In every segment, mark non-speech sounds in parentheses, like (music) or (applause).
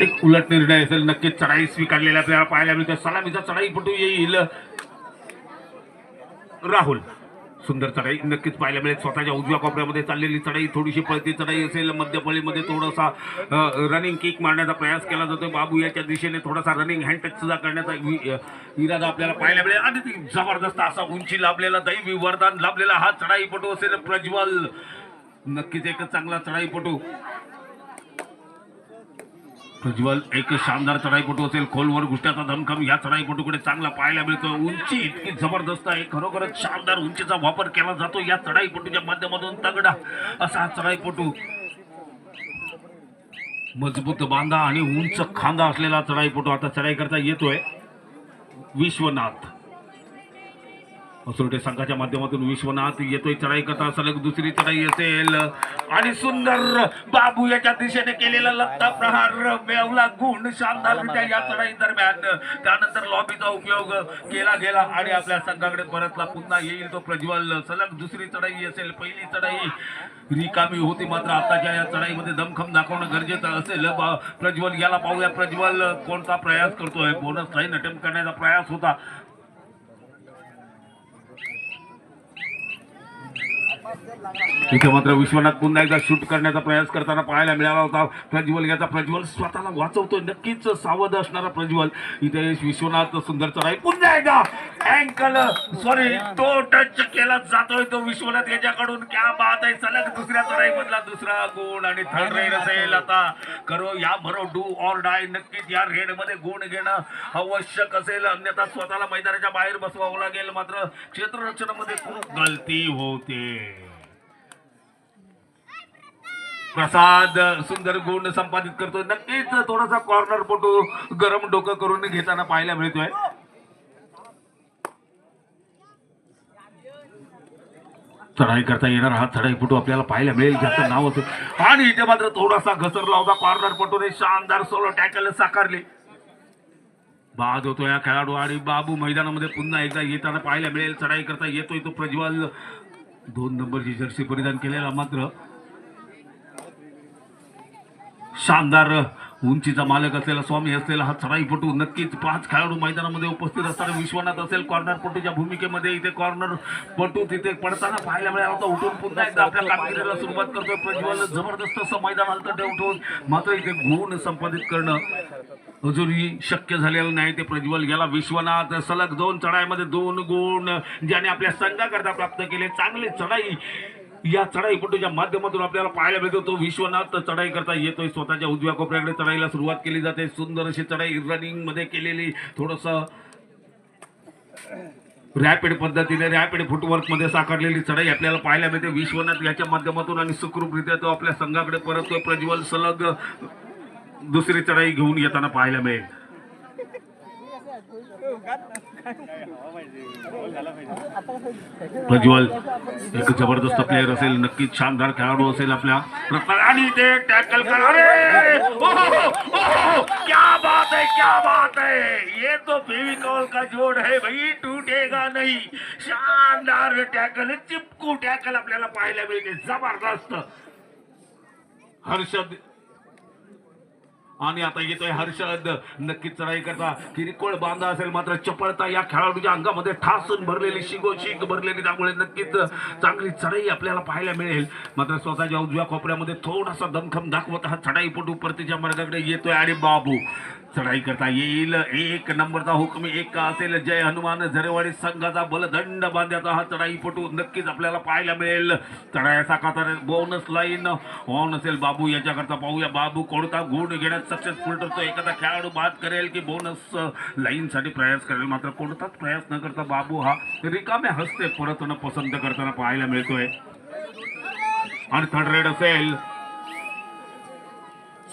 एक उलट निर्णय असेल नक्कीच चढाई स्वीकारलेला आपल्याला पाहायला मिळते. सलामीचा चढाईपटू येईल. राहुल सुंदर चढाई नक्कीच पाहायला मिळेल. स्वतःच्या उजव्या कोपऱ्यामध्ये चाललेली चढाई थोडीशी पळती चढाई असेल. मध्यपळीमध्ये थोडासा रनिंग किक मारण्याचा प्रयास केला जातो. बाबू याच्या दिशेने थोडासा रनिंग हँड टच सुद्धा करण्याचा इरादा आपल्याला पाहायला मिळेल. आणि ती जबरदस्त असा उंची लाभलेला दैवी वरदान लाभलेला हा चढाईपटू असेल प्रज्वल. नक्कीच एक चांगला चढाईपटू. प्रज्वल एक शानदार चढाईपटू असेल खोलवर गुष्ट्याचा धमखम या चढाईपटूकडे चांगला पाहायला मिळतो. उंची इतकी जबरदस्त आहे. खरोखरच शानदार उंचीचा वापर केला जातो या चढाईपटूच्या माध्यमातून. तगडा असा हा चढाईपटू. मजबूत बांधा आणि उंच खांदा असलेला चढाईपटू आता चढाई करता येतोय. विश्वनाथ. असोटे संघाच्या माध्यमातून विश्वनाथ येतोय चढाई करता सलग दुसरी चढाई असेल. आणि सुंदर बाबू याच्या दिशेने केलेला लत्ता प्रहार मिळवला गुण शानदाररित्या या चढाई दरम्यान. त्यानंतर लॉबीचा उपयोग केला गेला आणि आपल्या संघाकडे परतला. पुन्हा येईल तो प्रज्वल. सलग दुसरी चढाई असेल पहिली चढाई. रिकामी होती मात्र आताच्या या चढाईमध्ये दमखम दाखवणं गरजेचं असेल. प्रज्वल याला पाहूया. प्रज्वल कोणता प्रयास करतोय? बोनस लाईन अटेम्प्ट करण्याचा प्रयास होता. इथे मात्र विश्वनाथ पुन्हा एकदा शूट करण्याचा प्रयास करताना पाहायला मिळाला होता. प्रज्वल याचा प्रज्वल स्वतःला वाचवतोय. नक्कीच सावध असणारा प्रज्वल. इथे विश्वनाथ सुंदर चढाई पुन्हा एकदा अँकल सॉरी तो टच केला जातोय तो विश्वनाथ याच्याकडून. क्या बात आहे. सलग दुसऱ्या चढाई मधला दुसरा गुण आणि थर्ड रेड असेल आता. करो या भरो डू ऑर डाय नक्कीच या रेडमध्ये गुण घेणं आवश्यक असेल. अन्यथा स्वतःला मैदानाच्या बाहेर बसवावं लागेल. मात्र क्षेत्ररक्षणामध्ये खूप गलती होते. प्रसाद सुंदर गुण संपादित करतोय. नक्कीच थोडासा कॉर्नर फोटो गरम डोकं करून घेताना पाहायला मिळतोय. चढाई करता येणार हा चढाई फोटो आपल्याला पाहायला मिळेल. ज्याचं नाव होतं आणि इथे मात्र थोडासा घसरला होता कॉर्नर पटूने शानदार सोलो टॅकल साकारले. बाद होतो या खेळाडू आणि बाबू मैदानामध्ये पुन्हा एकदा येताना पाहायला मिळेल. चढाई करता येतोय तो प्रज्वल. दोन नंबरची जर्सी परिधान केलेला मात्र शानदार उंचीचा मालक असलेला स्वामी असलेला हा चढाईपटू नक्कीच पाच खेळाडू मैदानामध्ये उपस्थित असताना विश्वनाथ असेल कॉर्नरपटूच्या भूमिकेमध्ये इथे कॉर्नर पटू तिथे पडताना पाहायला मिळाला होता उठून पुन्हा एकदा आपल्या कामगिरीला सुरुवात करतोय. प्रज्वल जबरदस्त असं मैदान हलतं उठून मात्र इथे गुण संपादित करणं अजूनही शक्य झालेलं नाही. ते प्रज्वल याला विश्वनाथ सलग दोन चढाईमध्ये दोन गुण ज्याने आपल्या संघाकरता प्राप्त केले. चांगले चढाई या चढाईपटूच्या माध्यमातून आपल्याला पाहायला मिळतो तो विश्वनाथ चढाई करता येतोय. स्वतःच्या उजव्या कोपऱ्याकडे चढाईला सुरुवात केली जाते. सुंदर अशी चढाई रनिंगमध्ये केलेली. थोडस रॅपिड पद्धतीने रॅपिड फुटवर्कमध्ये साकारलेली चढाई आपल्याला पाहायला मिळते. विश्वनाथ याच्या माध्यमातून आणि सुखरूपरित्या तो आपल्या संघाकडे परततोय. प्रज्वल सलग दुसरी चढाई घेऊन येताना पाहायला मिळेल. (laughs) हो, प्रज्वल एक जबरदस्त प्लेअर असेल नक्कीच शानदार खेळाडू असेल आपल्या आणि ते टॅकल कर. अरे! क्या बात है क्या बात है. ये तो फेविकॉल का जोड़ है भाई टूटेगा नहीं. शानदार टॅकल चिपकू टॅकल आपल्याला पाहायला मिळते. जबरदस्त. हर्षद आणि आता येतोय हर्षद. नक्कीच चढाई करता. किरकोळ बांधा असेल मात्र चपळता या खेळाडूच्या अंगामध्ये ठासून भरलेली शिगोशिग भरलेली त्यामुळे नक्कीच चांगली चढाई आपल्याला पाहायला मिळेल. मात्र स्वतःच्या उजव्या कोपऱ्यामध्ये थोडासा दमखम दाखवत हा चढाईपटू परतीच्या मार्गाकडे येतोय आणि बाबू. चढाई करता येईल. एक नंबरचा हुकम एक असेल. जय हनुमान झरेवाडी संघाचा बलदंड बांध्याचा हा चढाईपटू नक्कीच आपल्याला पाहायला मिळेल. चढाईचा कातर बोनस लाईन ऑन असेल बाबू याच्याकरता पाहूया. बाबू कोणता गुण घेण्यात सक्सेसफुल ठरतो एखादा खेळाडू बाद करेल की बोनस लाईनसाठी प्रयास करेल? मात्र कोणताच प्रयास न करता बाबू हा रिकाम्या हस्ते परतणं पसंत करताना पाहायला मिळतोय. आणि थर्ड रेड असेल.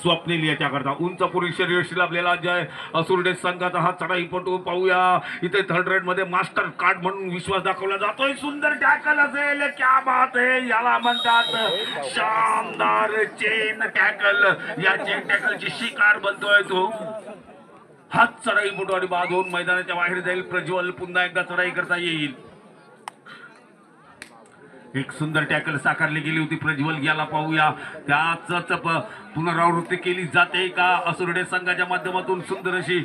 स्वप्नील याच्याकरता. उंच पुरुष शरीर शिलाबलेला जय. असुरडे संघाचा हा चढाईपटू पाहूया. इथे थर्ड रेडमध्ये मास्टर कार्ड म्हणून विश्वास दाखवला जातोय. सुंदर टॅकल असेल. क्या बात आहे याला म्हणतात शानदार चेन टॅकल या चेन टॅकलची शिकार बनतोय तो. हात चढाईपटू आणि बांधून मैदानाच्या बाहेर जाईल. प्रज्वल पुन्हा एकदा चढाई करता येईल. एक सुंदर टॅकल साकारली गेली होती. प्रज्वल याला पाहूया. त्याच प- पुनरावृत्ती केली जाते का? असुरडे संघाच्या माध्यमातून सुंदर अशी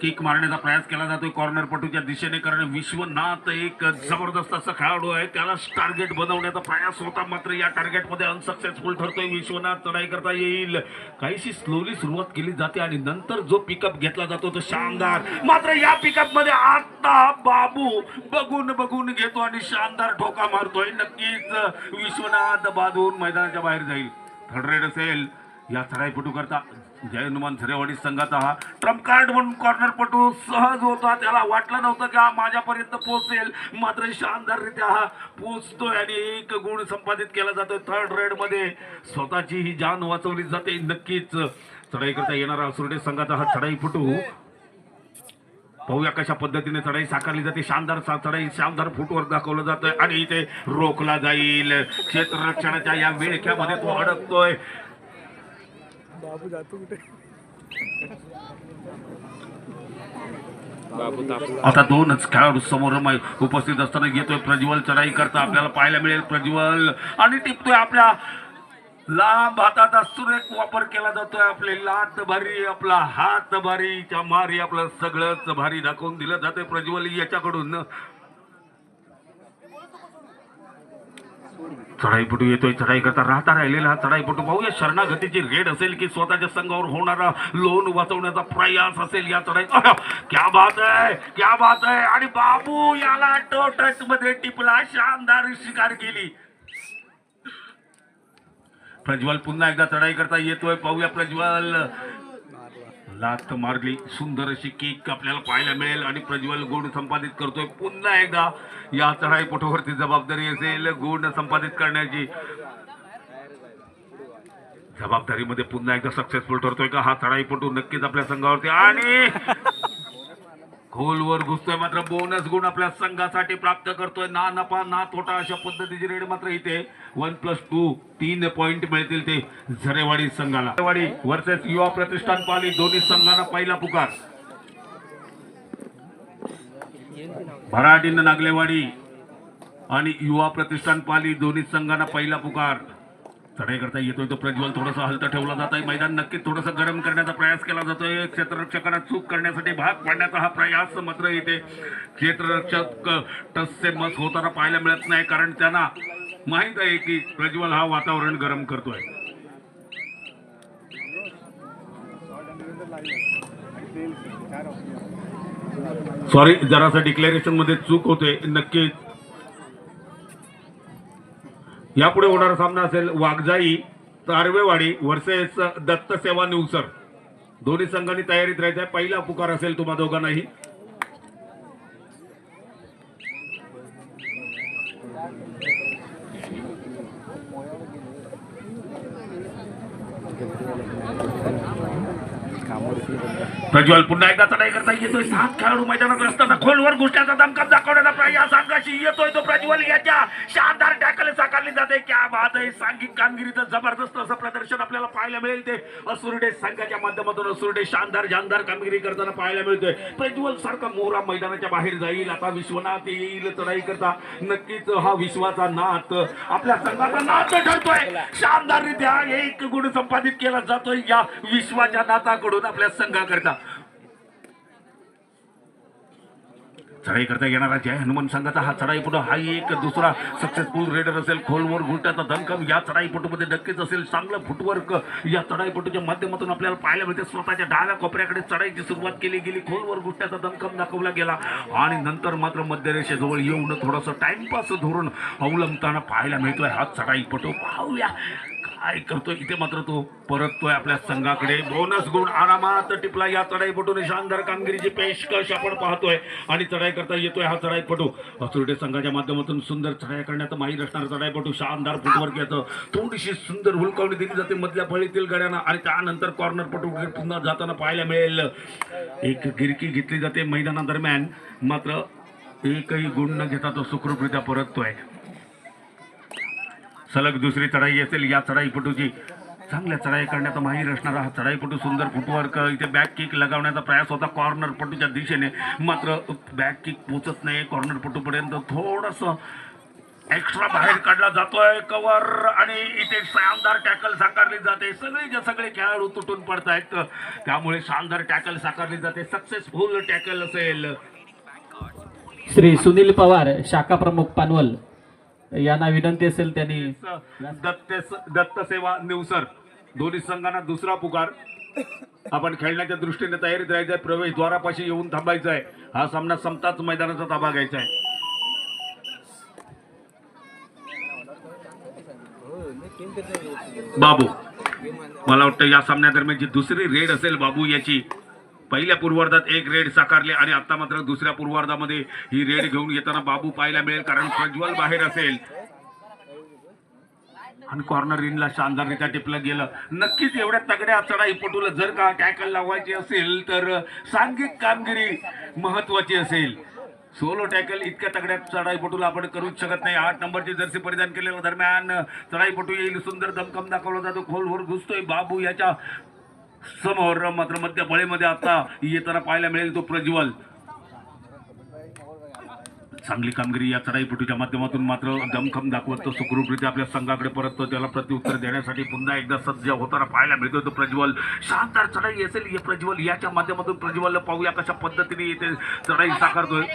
किक मारण्याचा प्रयास केला जातोय. कॉर्नर पटूच्या दिशेने कारण विश्वनाथ एक जबरदस्त असा खेळाडू आहे. त्याला टार्गेट बनवण्याचा प्रयास होता मात्र या टार्गेटमध्ये अनसक्सेसफुल ठरतोय. विश्वनाथ चढाई करता येईल. काहीशी स्लोली सुरुवात केली जाते आणि नंतर जो पिकअप घेतला जातो तो शानदार. मात्र या पिकअपमध्ये आता बाबू बघून बघून घेतो आणि शानदार ठोका मारतोय. नक्कीच विश्वनाथ बाजून मैदानाच्या बाहेर जाईल. थर्ड रेड असेल. या चढाईपटू करता जय हनुमान झरेवाडी संघाचा हा ट्रम्प कार्ड म्हणून कॉर्नरपटू सहज होता. त्याला वाटलं नव्हतं की हा माझ्यापर्यंत पोहोचेल. मात्र शानदाररित्या हा पोहोचतोय आणि एक गुण संपादित केला जातोय थर्ड रेडमध्ये स्वतःची ही जान वाचवली जाते नक्कीच. चढाई करता येणारा असुरडे संघाचा हा चढाईपटू पाहूया कशा पद्धतीने चढाई साकारली जाते. शानदार चढाई शानदार फुटवर दाखवलं जातंय आणि इथे रोखला जाईल. क्षेत्ररक्षणाच्या या वेळख्यामध्ये तो अडकतोय. बाबू जातो कुठे? आता दोनच खेळाडू समोर मै- उपस्थित असताना येतोय प्रज्वल चढाई करता आपल्याला पाहायला मिळेल प्रज्वल. आणि टिपतोय आपल्या लांब हाताचा सुरेख वापर केला जातोय आपले लात भारी आपला हात भारी त्या मारी आपलं सगळंच भारी दाखवून दिलं जातंय प्रज्वल याच्याकडून. चढाईपटू येतोय चढाई करता राहता राहिलेला हा चढाईपटू पाहूया. शरणागतीची रेड असेल की स्वतःच्या संघावर होणारा लोन वाचवण्याचा प्रयास असेल या चढाई क्या बात आहे क्या बात आहे. आणि बाबू याला टोटच मध्ये टिपला शानदार शिकार केली. प्रज्वल पुन्हा एकदा चढाई करता येतोय. पाहूया प्रज्वल. लात मारली. सुंदर अशी केक आपल्याला पाहायला मिळेल आणि प्रज्वल गुण संपादित करतोय. पुन्हा एकदा या चढाईपटूवरती जबाबदारी असेल. गुण संपादित करण्याची. जबाबदारीमध्ये पुन्हा एकदा सक्सेसफुल ठरतोय का? हा चढाईपटू नक्कीच आपल्या संघावरती. आणि खोलवर घुसतोय मात्र बोनस गुण आपल्या संघासाठी प्राप्त करतोय. ना नफा ना तोटा अशा पद्धतीची रेड मात्र इथे. वन प्लस टू तीन पॉइंट मिळतील ते झरेवाडी संघाला. झरेवाडी वर्सेस युवा प्रतिष्ठान पाली दोन्ही संघांना पहिला पुकार. भराडीन नागलेवाडी आणि युवा प्रतिष्ठान पाली दोन्ही संघांना पहिला पुकार. तडे करता येतोय तो प्रज्वल थोडंसं हलतं ठेवला जात आहे मैदान नक्कीच थोडंसं गरम करण्याचा प्रयास केला जातोय. क्षेत्ररक्षकांना चूक करण्यासाठी भाग पाडण्याचा हा प्रयास मात्र इथे क्षेत्ररक्षक टसचे मस होताना पाहायला मिळत नाही कारण त्यांना माहीत आहे की प्रज्वल हा वातावरण गरम करतोय. सॉरी जरासा डिक्लेरेशनमध्ये चूक होते. नक्कीच यापुढे होणारा सामना असेल वाघजाई तारवेवाडी वर्सेस दत्त सेवा निवसर दोन्ही संघांनी तयारीत राहायचं आहे. पहिला पुकार असेल तुम्हा दोघांनाही. प्रज्वल पुन्हा एकदा चढाई करता येतोय. सात खेळाडू मैदानात असताना खोलवर घुसण्याचा दमकम दाखवण्याचा प्रयास अंगाशी येतोय तो प्रज्वल. याच्या शानदार टॅकल साकारली जाते. क्या बात आहे. सांघिक कामगिरीचं जबरदस्त असं प्रदर्शन आपल्याला पाहायला मिळेल ते. असुरडे संघाच्या माध्यमातून असुरडे शानदार जानदार कामगिरी करताना पाहायला मिळतोय. प्रज्वल सारखा मोहरा मैदानाच्या बाहेर जाईल. आता विश्वनाथ येईल चढाई करता. नक्कीच हा विश्वाचा नाथ आपल्या संघाचा नाथ ठरतोय. शानदाररित्या एक गुण संपादित केला जातोय या विश्वाच्या नाथाकडून आपल्या संघाकरता. चढाई करता येणारा जय हनुमान संघाचा हा चढाईपटू हा एक दुसरा सक्सेसफुल रेडर असेल. खोलवर घुलट्याचा धनकम या चढाईपटूमध्ये नक्कीच असेल. चांगलं फुटवर्क या चढाईपटूच्या माध्यमातून आपल्याला पाहायला मिळते. स्वतःच्या डाव्या कोपऱ्याकडे चढाईची सुरुवात केली गेली. खोलवर घुसट्याचा दणकम दाखवला गेला. आणि नंतर मात्र मध्यरेषेजवळ येऊन थोडंसं टाइमपास धोरण अवलंबताना पाहायला मिळतोय हा चढाईपटू पाहूया. काय करतो इथे मात्र तो परततोय आपल्या संघाकडे. बोनस गुण आरामात टिपला या चढाईपटूने शानदार कामगिरीची पेशकश आपण पाहतोय. आणि चढाई करता येतोय हा चढाईपटू. असुरटे संघाच्या माध्यमातून सुंदर चढाई करण्यात माहीर असणारा चढाईपटू शानदार फुटवर्क येतं थोडीशी सुंदर हुलकावणी दिली जाते मधल्या फळीतील गड्यांना आणि त्यानंतर कॉर्नर पटू पुन्हा जाताना पाहायला मिळेल. एक गिरकी घेतली जाते मैदानादरम्यान. मात्र एकही गुण न घेता तो सुखरूपरित्या परततोय. सलग दुसरी चढाई असेल या चढाईपटूची. चांगल्या चढाई करण्याचा माहीर असणारा हा चढाईपटू सुंदर फुटवर्क. इथे बॅक किक लगावण्याचा प्रयास होता कॉर्नर पटूच्या दिशेने. मात्र बॅक किक पोचत नाही कॉर्नर पटूपर्यंत थोडंसं एक्स्ट्रा बाहेर काढला जातोय. कवर आणि इथे शानदार टॅकल साकारली जाते. सगळेच्या सगळे खेळाडू तुटून पडतायत. त्यामुळे शानदार टॅकल साकारली जाते. सक्सेसफुल टॅकल असेल. श्री सुनील पवार शाखा प्रमुख पानवल. यांना विनंती असेल त्यांनी. दत्त दत्त सेवा निवसर. दोन्ही संघांना दुसरा पुकार. आपण खेळण्याच्या दृष्टीने तयारीत राहायचंय. प्रवेश द्वारापाशी येऊन थांबायचं आहे हा सामना संपताच मैदानाचा ताबा घ्यायचा आहे बाबू मला वाटतं या सामन्यादरम्यान जी दुसरी रेड असेल बाबू याची पहिल्या पूर्वार्धात एक रेड साकारले आणि आता मात्र दुसऱ्या पूर्वार्धामध्ये ही रेड घेऊन येताना बाबू पाहायला मिळेल कारण प्रज्वल बाहेर असेल. आणि कॉर्नर इनला शानदाररित्या टिपलं गेलं. नक्कीच एवढ्या तगड्या चढाई पटूला जर का टॅकल लावायची असेल तर सांघिक कामगिरी महत्वाची असेल. सोलो टॅकल इतक्या तगड्या चढाईपटूला आपण करूच शकत नाही. आठ नंबरची जर्सी परिधान केलेल्या दरम्यान चढाईपटू येईल. सुंदर दमकम दाखवला जातो. खोलवर घुसतोय बाबू याच्या समोर मात्र मध्य बळेमध्ये आता येताना पाहायला मिळेल तो प्रज्वल. चांगली कामगिरी या चढाईपटूच्या माध्यमातून मात्र दमखम दाखवत तो सुखरूपरित्या आपल्या संघाकडे परततो. त्याला प्रत्युत्तर देण्यासाठी पुन्हा एकदा सज्ज होताना पाहायला मिळतो तो प्रज्वल. शानदार चढाई असेल हे प्रज्वल. याच्या माध्यमातून प्रज्वल पाहूया कशा पद्धतीने येते चढाई साकारतोय.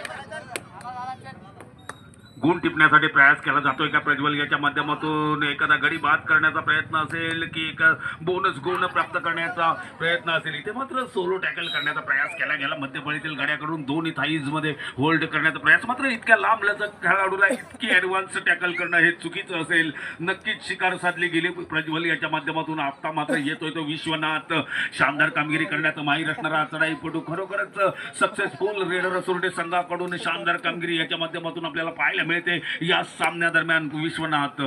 गुण टिपण्यासाठी प्रयास केला जातोय का प्रज्वल? याच्या माध्यमातून एखादा गडी बाद करण्याचा प्रयत्न असेल की एक बोनस गुण प्राप्त करण्याचा प्रयत्न असेल? इथे मात्र सोलो टॅकल करण्याचा प्रयास केला गेला. मध्यपळीतील गड्याकडून दोन्ही थाईजमध्ये होल्ड करण्याचा प्रयास. मात्र इतक्या लांब लचक खेळाडूला इतकी ऍडव्हान्स टॅकल करणं हे चुकीचं असेल. नक्कीच शिकार साधली गेली. प्रज्वल याच्या माध्यमातून आता मात्र येतोय तो विश्वनाथ. शानदार कामगिरी करण्याचं माहीर असणारा चढाईपटू. खरोखरच सक्सेसफुल रेडर असुरडे संघाकडून शानदार कामगिरी याच्या माध्यमातून आपल्याला पाहायला मिळते. या सामन्यादरम्यान विश्वनाथ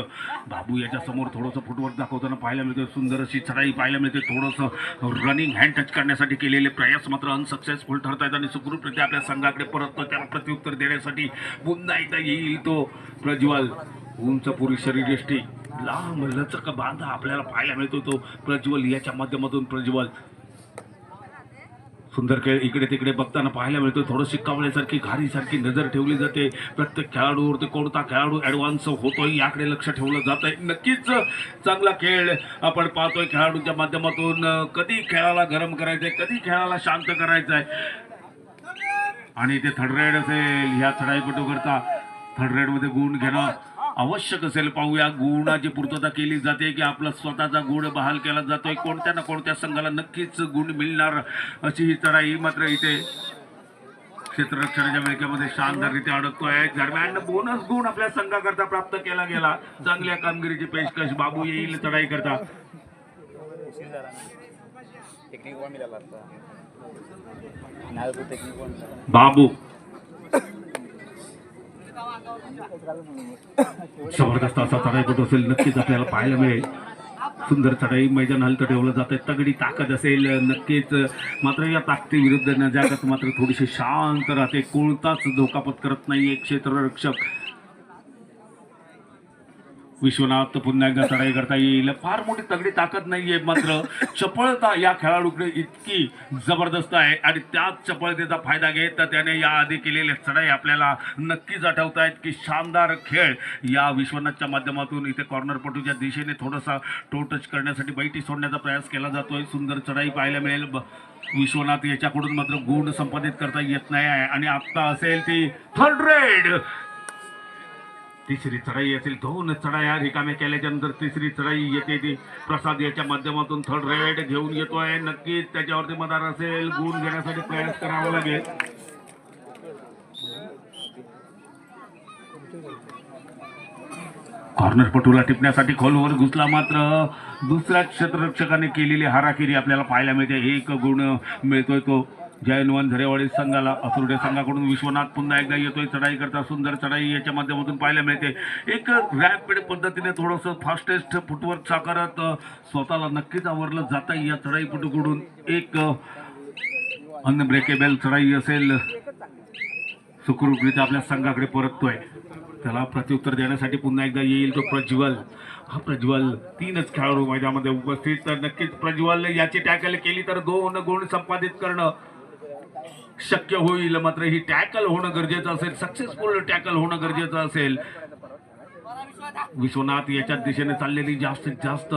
बाबू याच्या समोर थोडंसं फुटवर्क दाखवताना पाहायला मिळते सुंदर अशी चढाई पाहायला मिळते. थोडंसं रनिंग हँड टच करण्यासाठी केलेले प्रयास मात्र अनसक्सेसफुल ठरत आहेत आणि सुखरूपरित्या आपल्या संघाकडे परत त्याला प्रत्युत्तर देण्यासाठी पुन्हा एकदा येईल तो प्रज्वल. उंच पुरी शरीरयष्टी लांब लचक बांधा आपल्याला पाहायला मिळतो तो प्रज्वल. याच्या माध्यमातून प्रज्वल सुंदर खेळ इकडे तिकडे बघताना पाहायला मिळतो थोडं शिक्कावण्यासारखी घारीसारखी नजर ठेवली जाते. प्रत्येक खेळाडूवरती कोणता खेळाडू ॲडव्हान्स होतोय याकडे लक्ष ठेवलं जात आहे नक्कीच चांगला खेळ आपण पाहतोय खेळाडूंच्या माध्यमातून. कधी खेळाला गरम करायचंय कधी खेळाला शांत करायचं आहे आणि ते थर्ड रेड असेल ह्या चढाईपटू करता थर्ड रेडमध्ये गुण घेणं आवश्यक असेल पाहूया. गुणाची पूर्तता केली जाते की आपला स्वतःचा गुण बहाल केला जातोय. कोणत्या ना कोणत्या संघाला नक्कीच गुण मिळणार अशी ही चढाई मात्र इथे क्षेत्ररक्षणाच्या वेळेमध्ये शानदाररीत्या अडकतोय. दरम्यान बोनस गुण आपल्या संघाकरता प्राप्त केला गेला. चांगल्या कामगिरीची पेशकश बाबू येईल चढाई करता. बाबू. जबरदस्त असा चढाईपट असेल नक्कीच आपल्याला पाहायला मिळेल. सुंदर चढाई मैदान हलतं ठेवलं जातं तगडी ताकद असेल नक्कीच. मात्र या ताकदीविरुद्ध नजाकत मात्र थोडीशी शांत राहते. कोणताच धोका पत्करत एक क्षेत्ररक्षक. विश्वनाथ पुन्हा एकदा चढाई करता येईल. फार मोठी तगडी ताकद नाहीये मात्र. चपळता या खेळाडूकडे इतकी जबरदस्त आहे आणि त्याच चपळतेचा फायदा घेत तर त्याने या आधी केलेल्या चढाई आपल्याला नक्कीच आठवत आहेत की शानदार खेळ या विश्वनाथच्या माध्यमातून इथे कॉर्नरपटूच्या दिशेने थोडासा टोटच करण्यासाठी बैठी सोडण्याचा प्रयास केला जातोय. सुंदर चढाई पाहायला मिळेल. विश्वनाथ याच्याकडून मात्र गुण संपादित करता येत नाही आहे. आणि आत्ता असेल ती थर्ड रेड तिसरी चढाई असेल दोन चढाया रिकाम्या केल्याच्यानंतर तिसरी चढाई येते ती. प्रसाद याच्या माध्यमातून थर्ड रेड घेऊन येतोय. नक्कीच त्याच्यावरती मदार असेल गुण घेण्यासाठी प्रयास करावा लागेल. कॉर्नरपटूला टिपण्यासाठी खोलवर घुसला मात्र दुसऱ्या क्षेत्ररक्षकाने केलेली हाराकिरी आपल्याला पाहायला मिळते. एक गुण मिळतोय तो. जयनवन झरेवाडी संघाला असुर्डे संघाकडून विश्वनाथ पुन्हा एकदा येतोय चढाई करता सुंदर चढाई याच्या माध्यमातून पाहायला मिळते. एक रॅपिड पद्धतीने थोडंसं फास्टेस्ट फुटवर्क साकारत स्वतःला नक्कीच आवरलं जाता या चढाईपटूकडून. एक अनब्रेकेबल चढाई असेल. सुखरूपरित्या आपल्या संघाकडे परततोय. त्याला प्रत्युत्तर देण्यासाठी पुन्हा एकदा येईल तो प्रज्वल. हा प्रज्वल तीनच खेळाडू मैदानामध्ये उपस्थित. तर नक्कीच प्रज्वल याची टॅकल केली तर दोन गुण संपादित करणं शक्य होईल मात्र ही टॅकल होणं गरजेचं असेल सक्सेसफुल टॅकल होणं गरजेचं असेल. विश्वनाथ याच्या दिशेने चाललेली जास्तीत जास्त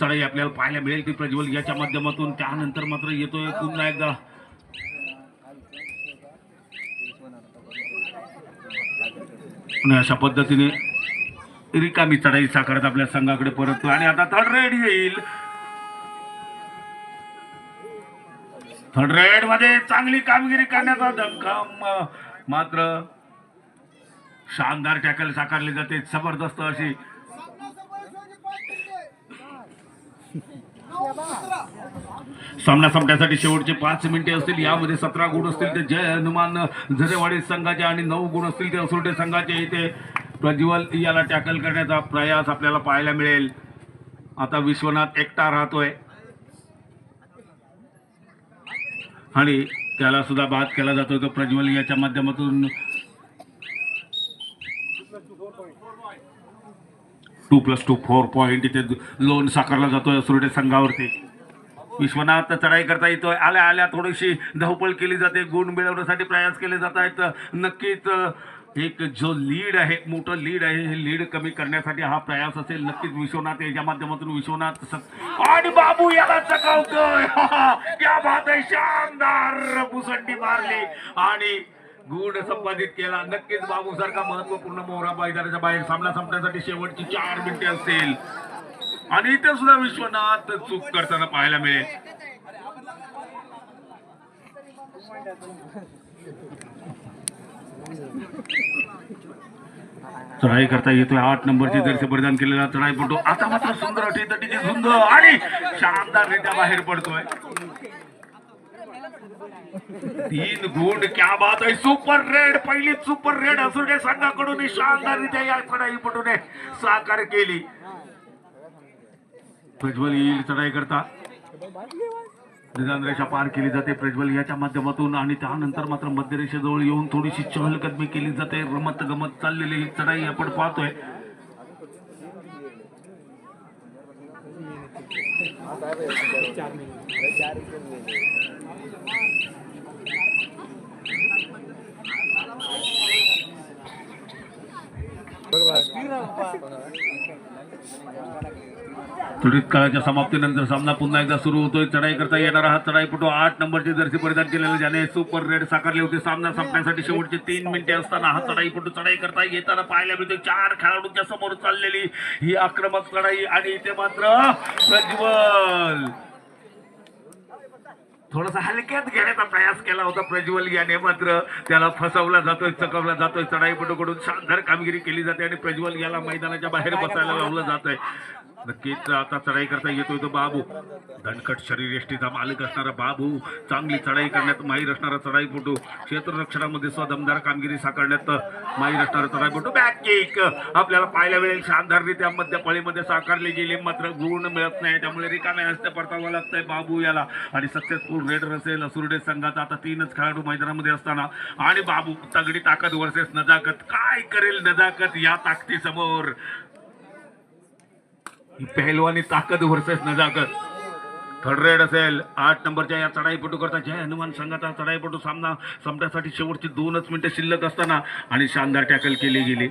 चढाई आपल्याला पाहायला मिळेल ती प्रज्वल याच्या माध्यमातून. त्यानंतर मात्र येतोय पुन्हा एकदा. अशा पद्धतीने रिकामी चढाई साकारत आपल्या संघाकडे परततो आणि आता थर्ड रेड येईल. हंड्रेडमध्ये चांगली कामगिरी करण्याचा धक्का. मात्र शानदार टॅकल साकारले जाते. जबरदस्त अशी. सामना संपण्यासाठी शेवटचे पाच मिनिटे असतील. यामध्ये सतरा गुण असतील ते जय हनुमान झरेवाडी संघाचे आणि नऊ गुण असतील ते असुर्टे संघाचे. इथे प्रज्वल याला टॅकल करण्याचा प्रयास आपल्याला पाहायला मिळेल. आता विश्वनाथ एकटा राहतोय. आणि त्याला सुद्धा बाद केला जातो. तो प्रज्वल याच्या माध्यमातून two plus two four point इथे लोन साकारला जातोय सुरटे संघावरती. विश्वनाथ चढाई करता येतोय. आल्या आल्या थोडीशी धावपळ केली जाते. गुण मिळवण्यासाठी प्रयास केले जात आहेत. नक्कीच एक जो लीड आहे मोठं लीड आहे हे लीड कमी करण्यासाठी हा प्रयास असेल. नक्कीच विश्वनाथ याच्या माध्यमातून विश्वनाथ आणि बाबू याला चकावतोय. या बात आहे. शानदार भुसंडी मारली. आणि गुण संपादित केला. नक्कीच बाबू सारखा महत्त्वपूर्ण मोहरा मैदानाच्या बाहेर सामना संपण्यासाठी शेवटची चार मिनिटे असतील. आणि इथे सुद्धा विश्वनाथ चूक करताना पाहायला मिळेल. चढाई करता येतोय. आठ नंबरची जर्सी परिधान केलेला चढाई पडतो आता मात्र सुंदर अटी तटीची झुंज आणि शानदाररित्या बाहेर पडतोय. तीन गुण क्या बात आहे. सुपर रेड पहिली सुपर रेड असुरे संघाकडून शानदाररित्या या चढाईपटूने साकार केली. प्रज्वल येईल चढाई करता. निदान पार केली जाते. प्रज्वल याच्या माध्यमातून आणि त्यानंतर मात्र मध्यरेषेजवळ येऊन थोडीशी चहलकदमी केली जाते. रमत गमत चाललेली ही चढाई आपण पाहतोय. त्वरित काळाच्या समाप्तीनंतर सामना पुन्हा एकदा सुरू होतोय. चढाई करता येणारा हा चढाईपटू आठ नंबरची जर्सी परिधान केलेला ज्याने सुपर रेड साकारले होते. सामना संपण्यासाठी शेवटचे तीन मिनिटे असताना हा चढाईपटू चढाई करता येताना पाहायला मिळते चार खेळाडूंच्या समोर चाललेली ही आक्रमक चढाई आणि इथे मात्र प्रज्वल! थोडासा हलक्यात घेण्याचा प्रयास केला होता प्रज्वल याने मात्र त्याला फसवला जातोय चकवला जातोय चढाईपटूकडून शानदार कामगिरी केली जाते आणि प्रज्वल याला मैदानाच्या बाहेर बसायला लावलं जातंय. नक्कीच आता चढाई करता येतोय तो बाबू. दणकट शरीर यष्टीचा मालक असणारा बाबू चांगली चढाई करण्यात माहीर असणारा चढाईपटू क्षेत्ररक्षणामध्ये स्वदमदार कामगिरी साकारण्यात माहीर असणारा चढाईपटू बॅक किक आपल्याला पाहायला मिळेल शानदाररित्या मध्य फळीमध्ये साकारले गेले. मात्र गुण मिळत नाही. त्यामुळे रिकाम्या हस्ते परतावं लागतंय बाबू याला. आणि सक्सेसफुल रेडर असेल असुरडे संघाचा आता तीनच खेळाडू मैदानामध्ये असताना. आणि बाबू तगडी ताकद वर्सेस नजाकत. काय करेल नजाकत या ताकदीसमोर? पेहलवानी ताकद वर्सेस नजाकत. थर्ड रेड असेल. आठ नंबरच्या या चढाईपटू करता जय हनुमान संघाचा चढाईपटू सामना संपण्यासाठी शेवटची दोनच मिनिटं शिल्लक असताना आणि शानदार टॅकल केली गेली.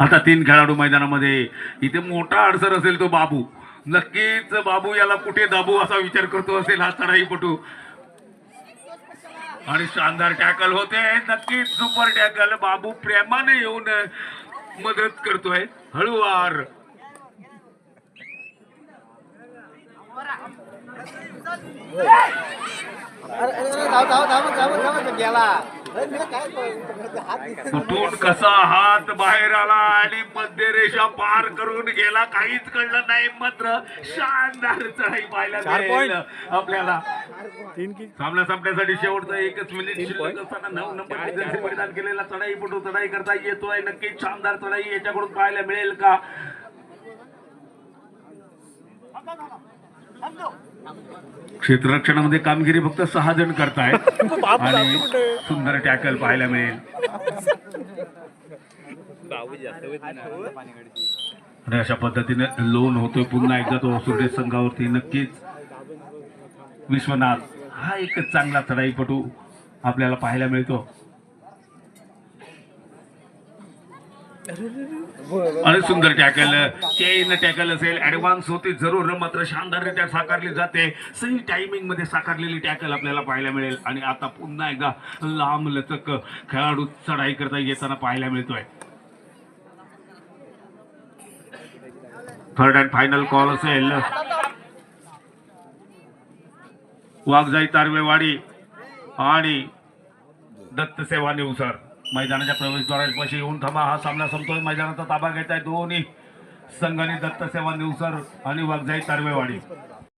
आता तीन खेळाडू मैदानामध्ये. इथे मोठा अडसर असेल तो बाबू. नक्कीच बाबू याला कुठे दाबू असा विचार करतो असेल हा चढाईपटू. आणि शानदार टॅकल होते. नक्कीच सुपर टॅकल बाबू प्रेमाने येऊन मदत करतोय. हळूवार. अरे अरे अरे, धाव धाव धाव धाव धाव गेला अरे मी काय हात दिसत कुठून कसा हात बाहेर आला आणि मध्य रेषा पार करून गेला? काहीच कळलं नाही मात्र शानदार चढाई पाहायला मिळेल आपल्याला. सामना संपण्यासाठी शेवटचा एकच मिनिट शिल्लक असताना नऊ नंबर परिधान केलेला चढाई पटू चढाई करता येतोय. नक्कीच शानदार चढाई याच्याकडून पाहायला मिळेल का? क्षेत्ररक्षणामध्ये कामगिरी फक्त सहा जण करतायत. (laughs) आणि सुंदर टॅकल पाहायला मिळेल. आणि अशा पद्धतीने लोन होतोय पुन्हा एकदा तो सुरेश संघावरती नक्कीच. विश्वनाथ हा एक चांगला चढाईपटू आपल्याला पाहायला मिळतो. आणि सुंदर टॅकल. चेन टॅकल असेल ऍडव्हान्स होते जरूर मात्र शानदाररित्या साकारली जाते. सही टायमिंगमध्ये साकारलेली टॅकल आपल्याला पाहायला मिळेल. आणि आता पुन्हा एकदा लांब लचक खेळाडू चढाई करता येताना पाहायला मिळतोय. थर्ड अँड फायनल कॉल असेल. वाघजाई तारवेवाडी आणि दत्त सेवा निवसर मैदानाच्या प्रवेशद्वारापाशी येऊन थांबा. हा सामना संपतोय. मैदानाचा ताबा घेत आहे दोन्ही संघाने दत्त सेवा निवसर आणि वाघजाई तारवेवाडी.